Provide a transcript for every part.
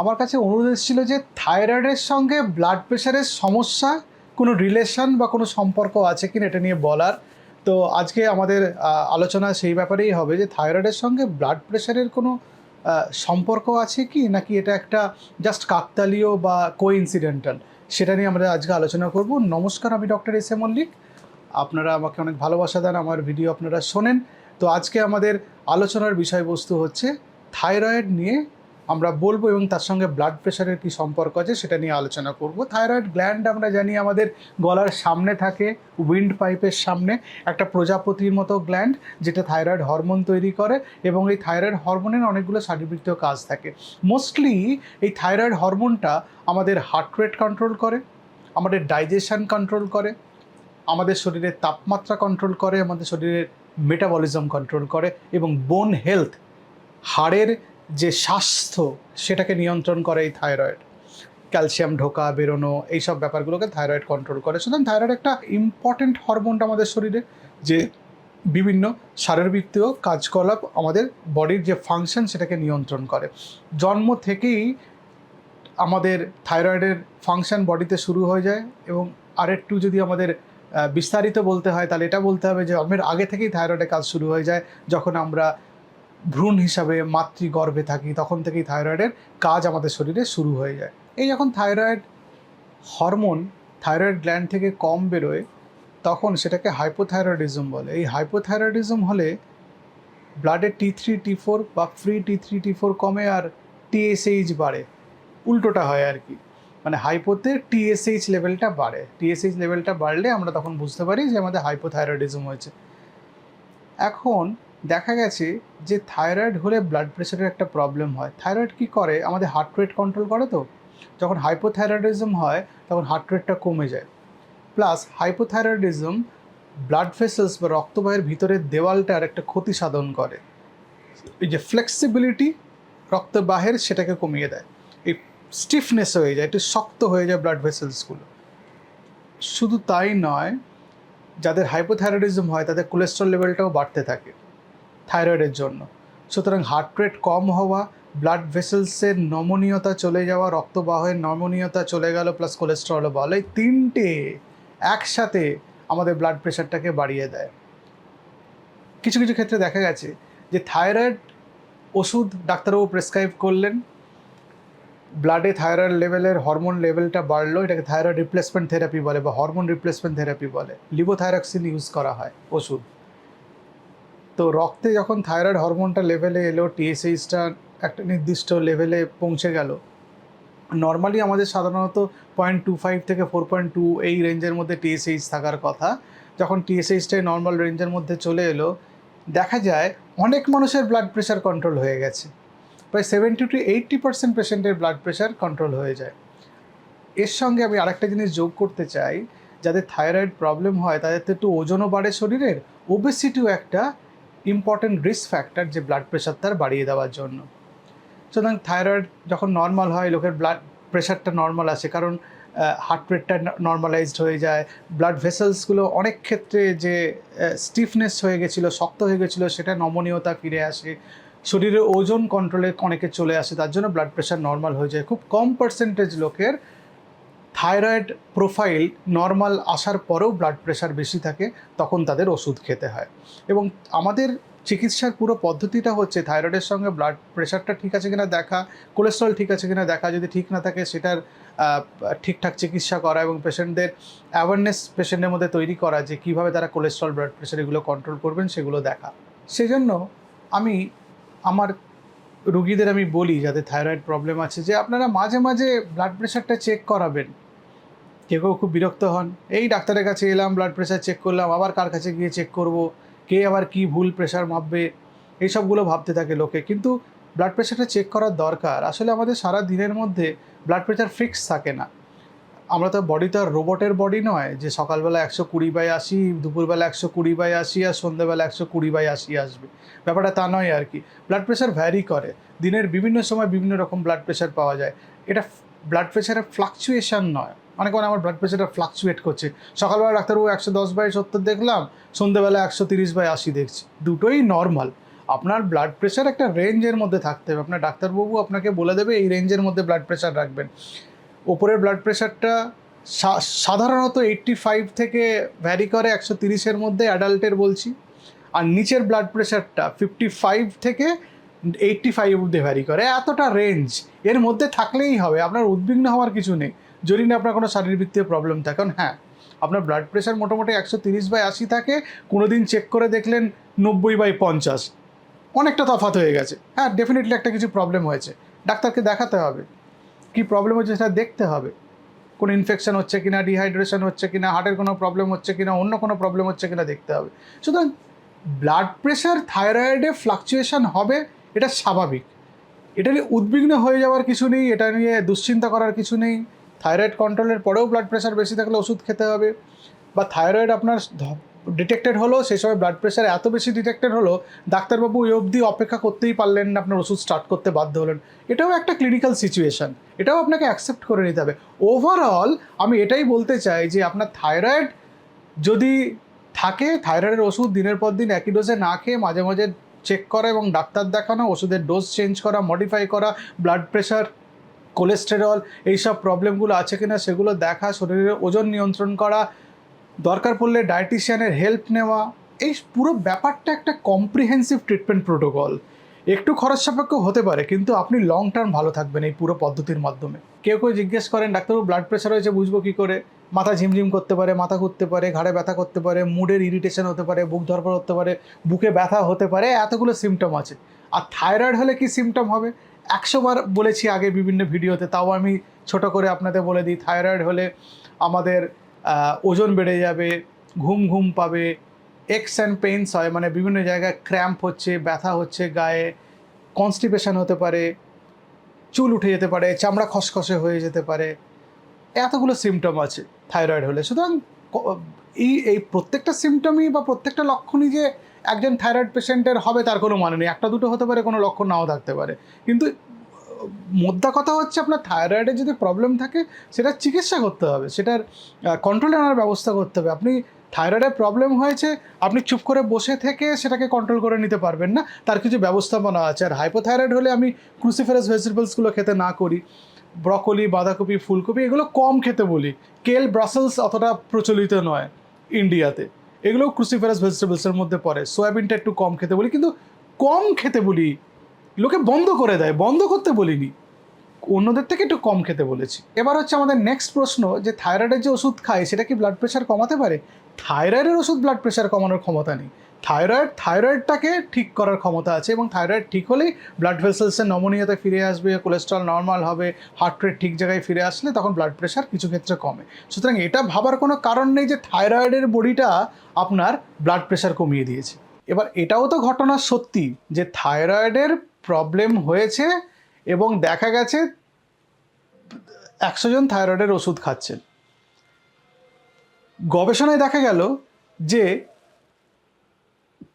আমার কাছে অনুরোধ এসেছিল যে থাইরয়েডের সঙ্গে ব্লাড প্রেশারের সমস্যা, কোনো রিলেশন বা কোনো সম্পর্ক আছে কিনা এটা নিয়ে বলার। তো আজকে আমাদের আলোচনা সেই ব্যাপারেই হবে যে থাইরয়েডের সঙ্গে ব্লাড প্রেশারের কোনো সম্পর্ক আছে কি? নাকি এটা একটা জাস্ট কাকতালীয় বা কোইন্সিডেন্টাল সেটা নিয়ে আমরা আজকে আলোচনা করব। নমস্কার, আমি ডক্টর এস এ মল্লিক। আপনারা আমাকে অনেক ভালোবাসা দেন, আমার ভিডিও আপনারা শোনেন। তো আজকে আমাদের আলোচনার বিষয়বস্তু হচ্ছে থাইরয়েড নিয়ে আমরা বলব এবং তার সঙ্গে ব্লাড প্রেশারের কি সম্পর্ক আছে সেটা নিয়ে আলোচনা করব। থাইরয়েড গ্ল্যান্ড আমরা জানি আমাদের গলার সামনে থাকে উইন্ড পাইপের সামনে, একটা প্রজাপতির মতো গ্ল্যান্ড যেটা থাইরয়েড হরমোন তৈরি করে এবং এই থাইরয়েড হরমোনের অনেকগুলো শারীরবৃত্তীয় কাজ থাকে। মোস্টলি এই থাইরয়েড হরমোনটা আমাদের হার্ট রেট কন্ট্রোল করে, আমাদের ডাইজেশন কন্ট্রোল করে, আমাদের শরীরের তাপমাত্রা কন্ট্রোল করে, আমাদের শরীরের মেটাবলিজম কন্ট্রোল করে এবং বোন হেলথ হাড়ের যে স্বাস্থ্য সেটাকে নিয়ন্ত্রণ করে এই থাইরয়েড। ক্যালসিয়াম ঢোকা, বেরোনো, এইসব ব্যাপারগুলোকে থাইরয়েড কন্ট্রোল করে। সুতরাং থাইরয়েড একটা ইম্পর্টেন্ট হরমোনটা আমাদের শরীরে যে বিভিন্ন শারীরবৃত্তীয় কাজকলাপ আমাদের বডির যে ফাংশন সেটাকে নিয়ন্ত্রণ করে। জন্ম থেকেই আমাদের থাইরয়েডের ফাংশন বডিতে শুরু হয়ে যায় এবং আরেকটু যদি আমাদের বিস্তারিত বলতে হয় তাহলে এটা বলতে হবে যে জন্মের আগে থেকেই থাইরয়েডের কাজ শুরু হয়ে যায় যখন আমরা ভ্রূণ হিসাবে মাতৃগর্ভে থাকি, তখন থেকেই থাইরয়েডের কাজ আমাদের শরীরে শুরু হয়ে যায়। এই যখন থাইরয়েড হরমোন, থাইরয়েড গ্ল্যান্ড থেকে কম বেরোয়, তখন সেটাকে হাইপোথাইরয়েডিজম বলে। এই হাইপোথাইরয়েডিজম হলে ব্লাডে টি থ্রি, টি ফোর বা free T three, T four কমে আর টিএসএইচ বাড়ে। উল্টোটা হয় আর কি। মানে হাইপোতে টিএসএইচ লেভেলটা বাড়ে। টিএসএইচ লেভেলটা বাড়লে আমরা তখন বুঝতে পারি যে আমাদের হাইপোথাইরয়েডিজম হয়েছে। এখন দেখা গেছে যে থাইরয়েড হলে ব্লাড প্রেশারের একটা প্রবলেম হয়। থাইরয়েড কি করে? আমাদের হার্ট রেট কন্ট্রোল করে তো। যখন হাইপোথাইরয়েডিজম হয়, তখন হার্ট রেটটা কমে যায়। প্লাস হাইপোথাইরয়েডিজম ব্লাড ভেসেলস বা রক্তবাহের ভিতরের দেওয়ালটার একটা ক্ষতি সাধন করে। এই যে ফ্লেক্সিবিলিটি রক্তবাহের সেটাকে কমিয়ে দেয়। এই স্টিফনেস হয়ে যায়, একটু শক্ত হয়ে যায় ব্লাড ভেসেলসগুলো শুধু তাই নয়, যাদের হাইপোথাইরয়েডিজম হয়, তাদের কোলেস্ট্রল লেভেলটাও বাড়তে থাকে। থাইরয়েডের জন্য। সুতরাং হার্ট রেট কম হওয়া ব্লাড ভেসেলসের নমনীয়তা চলে যাওয়া, রক্তবাহের নমনীয়তা চলে গেল প্লাস কোলেস্ট্রলও বলে, এই তিনটে একসাথে আমাদের ব্লাড প্রেশারটাকে বাড়িয়ে দেয়। কিছু কিছু ক্ষেত্রে দেখা গেছে যে থাইরয়েড ওষুধ ডাক্তারবাবু প্রেসক্রাইব করলেন ব্লাডে থাইরয়েড লেভেলের হরমোন লেভেলটা বাড়লো, এটাকে থাইরয়েড রিপ্লেসমেন্ট থেরাপি বলে বা হরমোন রিপ্লেসমেন্ট থেরাপি বলে। লিবোথাইরক্সিন ইউজ করা হয় ওষুধ। তো রক্তে যখন থাইরয়েড হরমোনটা লেভেলে এলো টিএসএইচটা একটা নির্দিষ্ট লেভেলে পৌঁছে গেল নর্মালি আমাদের সাধারণত পয়েন্ট টু ফাইভ থেকে ফোর পয়েন্ট টু এই রেঞ্জের মধ্যে টিএসএইচ থাকার কথা। যখন টিএসএইচটাই নর্মাল রেঞ্জের মধ্যে চলে এলো, দেখা যায় অনেক মানুষের ব্লাড প্রেশার কন্ট্রোল হয়ে গেছে। প্রায় সেভেন্টি টু এইট্টি পার্সেন্ট পেশেন্টের ব্লাড প্রেশার কন্ট্রোল হয়ে যায়। এর সঙ্গে আমি আরেকটা জিনিস যোগ করতে চাই যাদের থাইরয়েড প্রবলেম হয় তাদের তো একটু ওজনও বাড়ে শরীরের ওবেসিটিও একটা ইম্পর্টেন্ট রিস্ক ফ্যাক্টর যে ব্লাড প্রেশার তার বাড়িয়ে দেওয়ার জন্য। সুতরাং থাইরয়েড যখন নর্মাল হয়, লোকের ব্লাড প্রেশারটা নর্মাল আসে, কারণ হার্ট রেটটা নর্মালাইজড হয়ে যায়। ব্লাড ভেসেলসগুলো অনেক ক্ষেত্রে যে স্টিফনেস হয়ে গেছিল, শক্ত হয়ে গেছিল, সেটা নমনীয়তা ফিরে আসে। শরীরের ওজন কন্ট্রোলে অনেকে চলে আসে, তার জন্য ব্লাড প্রেশার নর্মাল হয়ে যায়। খুব কম পার্সেন্টেজ লোকের থাইরয়েড প্রোফাইল নর্মাল আসার পরেও ব্লাড প্রেশার বেশি থাকে, তখন তাদের ওষুধ খেতে হয়। এবং আমাদের চিকিৎসার পুরো পদ্ধতিটা হচ্ছে থাইরয়েডের সঙ্গে ব্লাড প্রেশারটা ঠিক আছে কিনা দেখা, কোলেস্ট্রল ঠিক আছে কিনা দেখা, যদি ঠিক না থাকে সেটার ঠিকঠাক চিকিৎসা করা এবং পেশেন্টদের অ্যাওয়ারনেস পেশেন্টের মধ্যে তৈরি করা যে কীভাবে তারা কোলেস্ট্রল, ব্লাড প্রেশার এগুলো কন্ট্রোল করবেন সেগুলো দেখা। সেজন্য আমি আমার রুগীদের আমি বলি যাদের থাইরয়েড প্রবলেম আছে, যে আপনারা মাঝে মাঝে ব্লাড প্রেশারটা চেক করাবেন। কেউ কেউ খুব বিরক্ত হন, এই ডাক্তারের কাছে এলাম ব্লাড প্রেশার চেক করলাম, আবার কার কাছে গিয়ে চেক করব? কে আবার কি ভুল প্রেশার মাপবে? এইসবগুলো ভাবতে থাকে লোকে, কিন্তু ব্লাড প্রেশারটা চেক করার দরকার। আসলে আমাদের সারা দিনের মধ্যে ব্লাড প্রেশার ফিক্স থাকে না। আমরা তো বডি তো আর রোবটের বডি নয়, যে সকালবেলা একশো কুড়ি বাই আশি, দুপুরবেলা একশো কুড়ি বাই আশি আর সন্ধ্যেবেলা একশো কুড়ি বাই আশি আসবে। ব্যাপারটা তা নয় আর কি। ব্লাড প্রেশার ভ্যারি করে। দিনের বিভিন্ন সময় বিভিন্ন রকম ব্লাড প্রেশার পাওয়া যায়। এটা ব্লাড প্রেশারের ফ্লাকচুয়েশন নয়। অনেক আমার ব্লাড প্রেশারটা ফ্লাকচুয়েট করছে। সকালবেলা ডাক্তারবাবু একশো দশ বাই সত্তর দেখলাম, সন্ধ্যেবেলা একশো তিরিশ বাই আশি দেখছি। দুটোই নর্মাল আপনার ব্লাড প্রেশার একটা রেঞ্জের মধ্যে থাকতে হবে। আপনার ডাক্তারবাবু আপনাকে বলে দেবে এই রেঞ্জের মধ্যে ব্লাড প্রেশার রাখবেন। ওপরের ব্লাড প্রেশারটা সাধারণত এইট্টি ফাইভ থেকে ভ্যারি করে একশো তিরিশের মধ্যে অ্যাডাল্টের বলছি। আর নিচের ব্লাড প্রেশারটা ফিফটি ফাইভ থেকে এইট্টি ফাইভ অব্দি ভ্যারি করে। এতটা রেঞ্জ এর মধ্যে থাকলেই হবে। আপনার উদ্বিগ্ন হওয়ার কিছু নেই। যদি না আপনার কোনো শারীরবৃত্তীয় প্রবলেম থাকে। কারণ হ্যাঁ আপনার ব্লাড প্রেশার মোটামুটি একশো তিরিশ বাই আশি থাকে। কোনো দিন চেক করে দেখলেন নব্বই বাই পঞ্চাশ। অনেকটা তফাৎ হয়ে গেছে। হ্যাঁ ডেফিনেটলি একটা কিছু প্রবলেম হয়েছে। ডাক্তারকে দেখাতে হবে। কী প্রবলেম হচ্ছে সেটা দেখতে হবে। কোনো ইনফেকশন হচ্ছে কিনা ডিহাইড্রেশন হচ্ছে কিনা হার্টের কোনো প্রবলেম হচ্ছে কিনা, অন্য কোনো প্রবলেম হচ্ছে কিনা দেখতে হবে। সুতরাং ব্লাড প্রেশার থাইরয়েডে ফ্লাকচুয়েশন হবে, এটা স্বাভাবিক। এটা নিয়ে উদ্বিগ্ন হয়ে যাওয়ার কিছু নেই, এটা নিয়ে দুশ্চিন্তা করার কিছু নেই। থাইরয়েড কন্ট্রোলের পরেও ব্লাড প্রেশার বেশি থাকলে ওষুধ খেতে হবে। বা থাইরয়েড আপনার ডিটেক্টেড হলো, সেই সময় ব্লাড প্রেশার এত বেশি ডিটেক্টেড হলো, ডাক্তারবাবু ওই অবধি অপেক্ষা করতেই পারলেন না, আপনার ওষুধ স্টার্ট করতে বাধ্য হলেন। এটাও একটা ক্লিনিক্যাল সিচুয়েশন এটাও আপনাকে অ্যাকসেপ্ট করে নিতে হবে। ওভারঅল আমি এটাই বলতে চাই যে আপনার থাইরয়েড যদি থাকে থাইরয়েডের ওষুধ দিনের পর দিন একই ডোজে না খেয়ে মাঝে মাঝে চেক করা এবং ডাক্তার দেখানো, ওষুধের ডোজ চেঞ্জ করা মডিফাই করা ব্লাড প্রেশার কোলেস্টেরল এইসব প্রবলেমগুলো আছে কিনা সেগুলো দেখা, শরীরের ওজন নিয়ন্ত্রণ করা দরকার পড়লে ডায়েটিশিয়ানের হেল্প নেওয়া, এই পুরো ব্যাপারটা একটা কম্প্রিহেন্সিভ ট্রিটমেন্ট প্রোটোকল একটু খরচ সাপেক্ষ হতে পারে, কিন্তু আপনি লং টার্ম ভালো থাকবেন এই পুরো পদ্ধতির মাধ্যমে। কেউ কেউ জিজ্ঞেস করেন, ডাক্তারবাবু ব্লাড প্রেশার হয়েছে, বুঝব কী করে? মাথা ঝিমঝিম করতে পারে, মাথা ঘুরতে পারে, ঘাড়ে ব্যথা করতে পারে মুডের ইরিটেশন হতে পারে, বুক ধরপড় হতে পারে, বুকে ব্যথা হতে পারে, এতগুলো সিমটম আছে। আর থাইরয়েড হলে কি সিমটম হবে? একশো বার বলেছি আগে বিভিন্ন ভিডিওতে, তাও আমি ছোট করে আপনাদের বলে দিই থাইরয়েড হলে আমাদের ওজন বেড়ে যাবে, ঘুম ঘুম পাবে, এক্স অ্যান্ড পেইনস হয় মানে বিভিন্ন জায়গায় ক্র্যাম্প হচ্ছে, ব্যথা হচ্ছে, গায়ে কনস্টিপেশন হতে পারে, চুল উঠে যেতে পারে, চামড়া খসখসে হয়ে যেতে পারে, এতগুলো সিমটম আছে থাইরয়েড হলে। সুতরাং এই এই প্রত্যেকটা সিমটমই বা প্রত্যেকটা লক্ষণই যে একজন থাইরয়েড পেশেন্টের হবে তার কোনো মানে নেই। একটা দুটো হতে পারে, কোনো লক্ষণ নাও থাকতে পারে। কিন্তু মোদ্দা কথা হচ্ছে আপনার থাইরয়েডের যদি প্রবলেম থাকে, সেটা চিকিৎসা করতে হবে, সেটার কন্ট্রোলে আনার ব্যবস্থা করতে হবে। আপনি থাইরয়েডের প্রবলেম হয়েছে, আপনি চুপ করে বসে থেকে সেটাকে কন্ট্রোল করে নিতে পারবেন না। তার কিছু ব্যবস্থাপনা আছে। আর হাইপোথাইরয়েড হলে আমি ক্রুসিফেরাস ভেজিটেবলসগুলো খেতে না করি। ব্রকলি বাঁধাকপি, ফুলকপি, এগুলো কম খেতে বলি। কেল ব্রাসেলস অতটা প্রচলিত নয় ইন্ডিয়াতে এগুলো ক্রুসিফেরাস ভেজিটেবলসের মধ্যে পড়ে। সয়াবিনটা একটু কম খেতে বলি, কিন্তু কম খেতে বলি লোকে বন্ধ করে দেয়, বন্ধ করতে বলিনি। অন্যদের থেকে একটু কম খেতে বলেছি। এবার হচ্ছে আমাদের নেক্সট প্রশ্ন যে থাইরয়েডের যে ওষুধ খায়, সেটা কি ব্লাড প্রেশার কমাতে পারে? থাইরয়েডের ওষুধ ব্লাড প্রেশার কমানোর ক্ষমতা নেই। থাইরয়েড থাইরয়েডটাকে ঠিক করার ক্ষমতা আছে এবং থাইরয়েড ঠিক হলেই ব্লাড ভেসেলসের নমনীয়তা ফিরে আসবে কোলেস্ট্রল নর্মাল হবে হার্ট রেট ঠিক জায়গায় ফিরে আসলে তখন ব্লাড প্রেশার কিছু ক্ষেত্রে কমে। সুতরাং এটা ভাবার কোনো কারণ নেই যে থাইরয়েডের বডিটা আপনার ব্লাড প্রেশার কমিয়ে দিয়েছে। এবার এটাও তো ঘটনা সত্যি যে থাইরয়েডের প্রবলেম হয়েছে এবং দেখা গেছে একশো জন থাইরয়েডের ওষুধ খাচ্ছেন। গবেষণায় দেখা গেল যে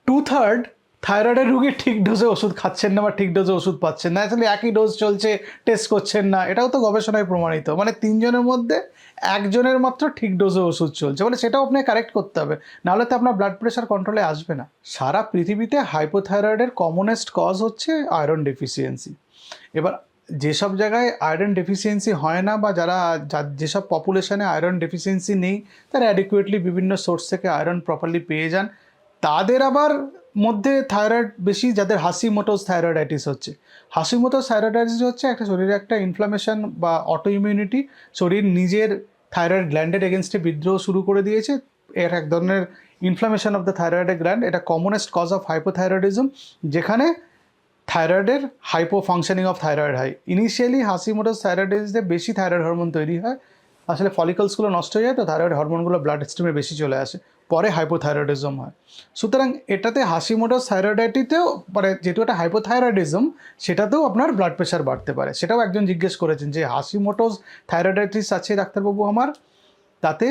টু থার্ড থাইরয়েডের রুগী ঠিক ডোজে ওষুধ খাচ্ছেন না বা ঠিক ডোজে ওষুধ পাচ্ছেন না আসলে একই ডোজ চলছে টেস্ট করছেন না, এটাও তো গবেষণায় প্রমাণিত। মানে তিনজনের মধ্যে একজনের মাত্র ঠিক ডোজে ওষুধ চলছে। মানে সেটাও আপনাকে কারেক্ট করতে হবে। নাহলে তো আপনার ব্লাড প্রেশার কন্ট্রোলে আসবে না। সারা পৃথিবীতে হাইপোথাইরয়েডের কমনেস্ট কজ হচ্ছে আয়রন ডেফিসিয়েন্সি এবার যেসব জায়গায় আয়রন ডেফিসিয়েন্সি হয় না বা যারা যেসব পপুলেশনে আয়রন ডেফিসিয়েন্সি নেই, তারা অ্যাডিকুয়েটলি বিভিন্ন সোর্স থেকে আয়রন প্রপারলি পেয়ে যান। তাদের আবার মধ্যে থাইরয়েড বেশি, যাদের হাসি মোটোস থাইরয়েডাইটিস হচ্ছে। হাসি মোটোস থাইরয়েডাইটিস হচ্ছে একটা শরীরে একটা ইনফ্লামেশন বা অটো ইমিউনিটি শরীর নিজের থাইরয়েড গ্ল্যান্ডের এগেনস্টে বিদ্রোহ শুরু করে দিয়েছে। এর এক ধরনের inflammation of the thyroid gland এটা কমনেস্ট কজ অফ হাইপোথাইরয়েডিজম যেখানে থাইরয়েডের হাইপো ফাংশনিং অফ থাইরয়েড হয়। ইনিশিয়ালি হাসি হাসিমোটোস থাইরয়েডিসে বেশি থাইরয়েড হরমোন তৈরি হয়। আসলে ফলিকলসগুলো নষ্ট হয়ে যায়, তো থাইরয়েড হরমোনগুলো ব্লাড স্ট্রিমে বেশি চলে আসে। পরে হাইপোথাইরয়েডিজম হয়। সুতরাং এটাতে হাসিমোটোস থাইরয়েডাইটিতেও মানে যেহেতু এটা হাইপোথাইরয়েডিজম সেটাতেও আপনার ব্লাড প্রেশার বাড়তে পারে। সেটাও একজন জিজ্ঞেস করেছেন যে হাসিমোটোস থাইরয়েডাইটিস আছে ডাক্তারবাবু আমার? তাতে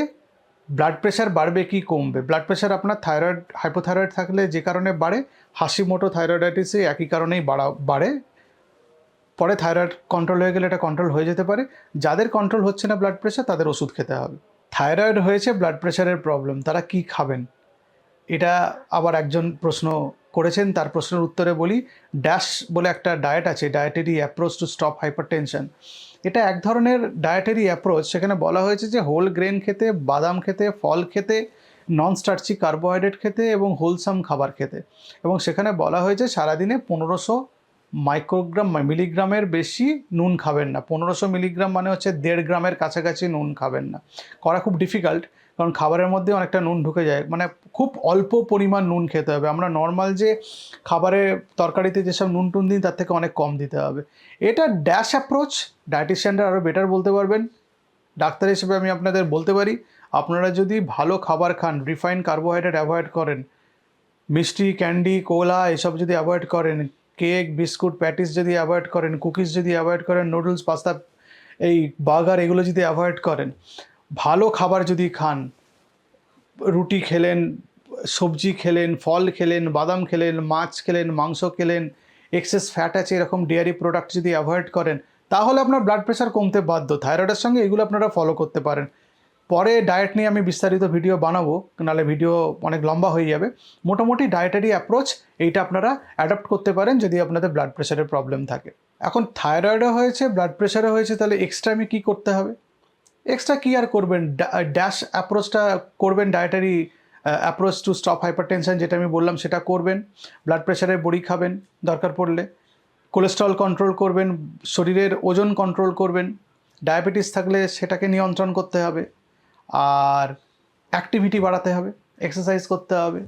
ব্লাড প্রেশার বাড়বে কি কমবে? ব্লাড প্রেশার আপনার থাইরয়েড হাইপোথাইরয়েড থাকলে যে কারণে বাড়ে হাসিমোটো থাইরয়েডাইটিসে একই কারণেই বাড়া, বাড়ে। পরে থাইরয়েড কন্ট্রোল হয়ে গেলে এটা কন্ট্রোল হয়ে যেতে পারে। যাদের কন্ট্রোল হচ্ছে না ব্লাড প্রেশার তাদের ওষুধ খেতে হবে। থাইরয়েড হয়েছে ব্লাড প্রেশারের প্রবলেম তারা কি খাবেন? এটা আবার একজন প্রশ্ন করেছেন, তার প্রশ্নের উত্তরে বলি ড্যাশ বলে একটা ডায়েট আছে dietary approach to stop hypertension এটা এক ধরনের ডায়েটারি অ্যাপ্রোচ সেখানে বলা হয়েছে যে হোল গ্রেন খেতে, বাদাম খেতে, ফল খেতে নন স্টার্চি কার্বোহাইড্রেট খেতে এবং হোলসাম খাবার খেতে। এবং সেখানে বলা হয়েছে সারাদিনে পনেরোশো মাইক্রোগ্রাম মিলিগ্রামের বেশি নুন খাবেন না। পনেরোশো মিলিগ্রাম মানে হচ্ছে দেড় গ্রামের কাছাকাছি নুন খাবেন না। করা খুব ডিফিকাল্ট কারণ খাবারের মধ্যে অনেকটা নুন ঢুকে যায়। মানে খুব অল্প পরিমাণ নুন খেতে হবে। আমরা নর্মাল যে খাবারে তরকারিতে যেসব নুন টুন দিন তার থেকে অনেক কম দিতে হবে। এটা ড্যাশ অ্যাপ্রোচ ডায়েটিশিয়ানরা আরও বেটার বলতে পারবেন। ডাক্তার হিসেবে আমি আপনাদের বলতে পারি, আপনারা যদি ভালো খাবার খান রিফাইন কার্বোহাইড্রেট অ্যাভয়েড করেন, মিষ্টি ক্যান্ডি কোলা এসব যদি অ্যাভয়েড করেন কেক, বিস্কুট, প্যাটিস যদি অ্যাভয়েড করেন, কুকিজ যদি অ্যাভয়েড করেন, নুডলস, পাস্তা, এই বার্গার এগুলো যদি অ্যাভয়েড করেন, ভালো খাবার যদি খান, রুটি খেলেন, সবজি খেলেন, ফল খেলেন, বাদাম খেলেন, মাছ খেলেন, মাংস খেলেন এক্সেস ফ্যাট আছে, এরকম ডেয়ারি প্রোডাক্ট যদি অ্যাভয়েড করেন, তাহলে আপনার ব্লাড প্রেশার কমতে বাধ্য। থাইরয়েডের সঙ্গে এগুলো আপনারা ফলো করতে পারেন। পরে ডায়েট নিয়ে আমি বিস্তারিত ভিডিও বানাবো, নাহলে ভিডিও অনেক লম্বা হয়ে যাবে। মোটামুটি ডায়েটারি অ্যাপ্রোচ এইটা আপনারা অ্যাডাপ্ট করতে পারেন যদি আপনাদের ব্লাড প্রেশারের প্রবলেম থাকে। এখন থাইরয়েডও হয়েছে ব্লাড প্রেশারও হয়েছে, তাহলে এক্সট্রা আমি কী করতে হবে? এক্সট্রা কী আর করবেন? ড্যাশ অ্যাপ্রোচটা করবেন dietary approach to stop hypertension যেটা আমি বললাম, সেটা করবেন। ব্লাড প্রেশারের বড়ি খাবেন, দরকার পড়লে। কোলেস্ট্রল কন্ট্রোল করবেন, শরীরের ওজন কন্ট্রোল করবেন। ডায়াবেটিস থাকলে সেটাকে নিয়ন্ত্রণ করতে হবে। আর অ্যাক্টিভিটি বাড়াতে হবে এক্সারসাইজ করতে হবে,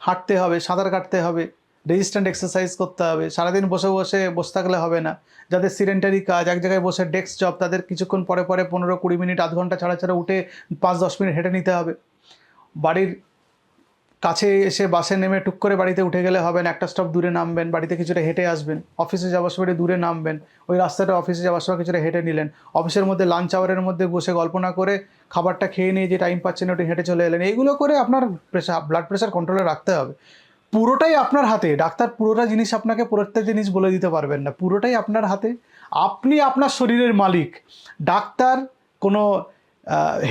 হাঁটতে হবে, সাঁতার কাটতে হবে রেজিস্ট্যান্ট এক্সারসাইজ করতে হবে, সারাদিন বসে বসে বসে থাকলে হবে না। যাদের সিডেন্টারি কাজ, এক জায়গায় বসে ডেস্ক জব তাদের কিছুক্ষণ পরে পরে পনেরো কুড়ি মিনিট, আধ ঘণ্টা ছাড়া ছাড়া উঠে পাঁচ দশ মিনিট হেঁটে নিতে হবে। বাড়ির কাছে এসে বাসে নেমে টুক করে বাড়িতে উঠে গেলে হবেন একটা স্টপ দূরে নামবেন, বাড়িতে কিছুটা হেঁটে আসবেন। অফিসে যাওয়ার সময় দূরে নামবেন। ওই রাস্তাটা অফিসে যাওয়ার সময় কিছুটা হেঁটে নিলেন। অফিসের মধ্যে লাঞ্চ আওয়ারের মধ্যে বসে গল্প না করে খাবারটা খেয়ে নিয়ে যে টাইম পাচ্ছেন একটু হেঁটে চলে এলেন। এইগুলো করে আপনার প্রেশার ব্লাড প্রেশার কন্ট্রোলে রাখতে হবে। পুরোটাই আপনার হাতে। ডাক্তার পুরোটা জিনিস আপনাকে পুরোটা জিনিস বলে দিতে পারবেন না। পুরোটাই আপনার হাতে। আপনি আপনার শরীরের মালিক। ডাক্তার কোনো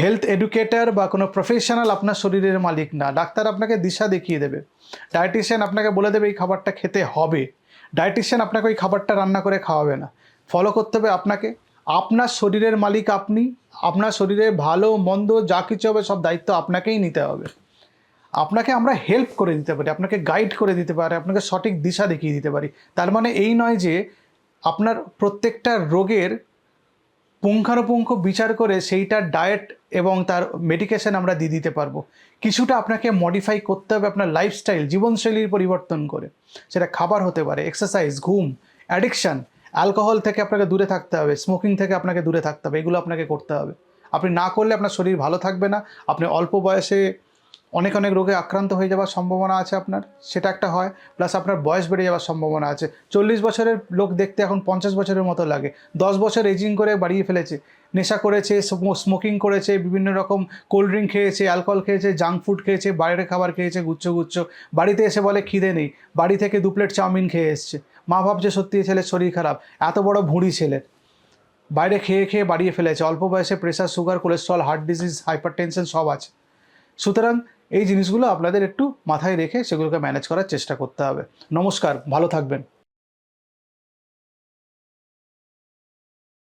হেলথ এডুকেটর বা কোনো প্রফেশনাল আপনার শরীরের মালিক না। ডাক্তার আপনাকে দিশা দেখিয়ে দেবে। ডায়েটিশিয়ান আপনাকে বলে দেবে, এই খাবারটা খেতে হবে। ডায়েটিশিয়ান আপনাকে ওই খাবারটা রান্না করে খাওয়াবে না। ফলো করতে হবে আপনাকে। আপনার শরীরের মালিক আপনি। আপনার শরীরে ভালো, মন্দ, যা কিছু হবে, সব দায়িত্ব আপনাকেই নিতে হবে। আপনাকে আমরা হেল্প করে দিতে পারি, আপনাকে গাইড করে দিতে পারি, আপনাকে সঠিক দিশা দেখিয়ে দিতে পারি। তার মানে এই নয় যে আপনার প্রত্যেকটা রোগের পুঙ্খানুপুঙ্খ বিচার করে সেইটার ডায়েট এবং তার মেডিকেশন আমরা দিয়ে দিতে পারব। কিছুটা আপনাকে মডিফাই করতে হবে আপনার লাইফস্টাইল জীবনশৈলীর পরিবর্তন করে। সেটা খাবার হতে পারে এক্সারসাইজ ঘুম অ্যাডিকশান অ্যালকোহল থেকে আপনাকে দূরে থাকতে হবে স্মোকিং থেকে আপনাকে দূরে থাকতে হবে, এগুলো আপনাকে করতে হবে। আপনি না করলে আপনার শরীর ভালো থাকবে না, আপনি অল্প বয়সে অনেক অনেক রোগে আক্রান্ত হয়ে যাওয়ার সম্ভাবনা আছে আপনার, সেটা একটা হয় প্লাস আপনার বয়স বেড়ে যাওয়ার সম্ভাবনা আছে। চল্লিশ বছরের লোক দেখতে এখন পঞ্চাশ বছরের মতো লাগে। দশ বছর এজিং করে বাড়িয়ে ফেলেছে। নেশা করেছে স্মোকিং করেছে, বিভিন্ন রকম কোল্ড ড্রিঙ্ক খেয়েছে অ্যালকোহল খেয়েছে জাঙ্ক ফুড খেয়েছে, বাইরের খাবার খেয়েছে, গুচ্ছ গুচ্ছ। বাড়িতে এসে বলে খিদে নেই। বাড়ি থেকে দু প্লেট চাউমিন খেয়ে এসছে। মা ভাবছে সত্যি ছেলের শরীর খারাপ। এত বড় ভুঁড়ি ছেলে। বাইরে খেয়ে খেয়ে বাড়িয়ে ফেলেছে। অল্প বয়সে pressure sugar cholesterol heart disease hyper সব আছে। সুতরাং এই জিনিসগুলো আপনাদের একটু মাথায় রেখে সেগুলোকে ম্যানেজ করার চেষ্টা করতে হবে। নমস্কার, ভালো থাকবেন।